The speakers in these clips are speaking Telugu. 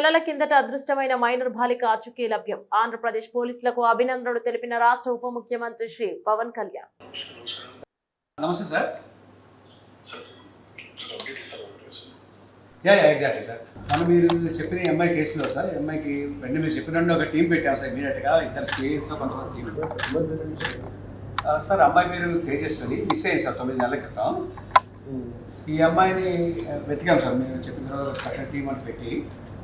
నెలల కిందట అదృష్టమైన మైనర్ బాలిక ఆచూకీ లభ్యం. ఆంధ్రప్రదేశ్ పోలీసులకు అభినందనలు తెలిపిన రాష్ట్ర ఉప ముఖ్యమంత్రి శ్రీ పవన్ కళ్యాణ్. నమస్తే sir. Yeah yeah exactly sir. మనం మీరు చెప్పిన అమ్మాయి కేసులో సార్ ఈ అమ్మాయికి వెంటనే మీరు చెప్పినట్టు ఒక టీం పెట్టాం సార్ ఇమీడియట్గా ఇద్దరు సేఫ్తో కొంతమంది టీం సార్ అమ్మాయి మీరు తేజస్వది మిస్ అయ్యింది సార్ తొమ్మిది నెలల క్రితం. ఈ అమ్మాయిని వెతికాం సార్ మీరు చెప్పిన తర్వాత టీం అని పెట్టి.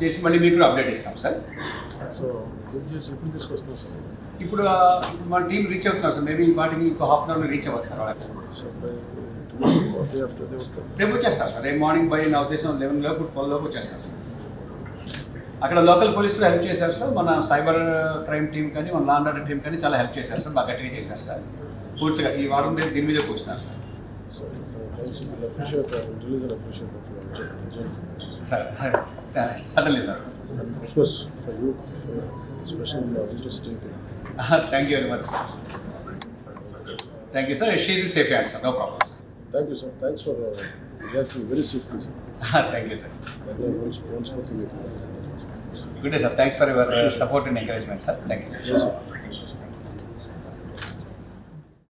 చేసి మళ్ళీ మీకు కూడా అప్డేట్ ఇస్తాం సార్ సో తీసుకొస్తున్నాం సార్ ఇప్పుడు మన టీం రీచ్ అవుతున్నారు సార్ మేబీ వాటికి ఇంకో హాఫ్ అన్ అవర్లో రీచ్ అవ్వచ్చు సార్ రేపు వచ్చేస్తారు సార్ రేపు మార్నింగ్ బై నా ఉద్దేశం లెవెన్ లోపు ట్వెల్వ్ లోపు వచ్చేస్తారు సార్ అక్కడ లోకల్ పోలీసులు హెల్ప్ చేశారు సార్ మన సైబర్ క్రైమ్ టీం కానీ మన లాండ్ ఆర్డర్ టీం కానీ చాలా హెల్ప్ చేశారు సార్ బాగా గట్టిగా చేశారు సార్ పూర్తిగా ఈ వారం రేపు దీని మీద కూర్చున్నారు sir sir talent. Certainly, sir. Of course, for you, for special uh, interesting thing. Uh-huh, thank you very much, sir. Thank you, sir. She's a safe answer. No problem. Sir. Thank you, sir. Thanks for uh, very very swiftly, sir. Uh-huh, thank you, sir. And once, once more you. Good day, sir. Thanks for your uh, support and encouragement, sir. Thank you, sir. Yes, sir.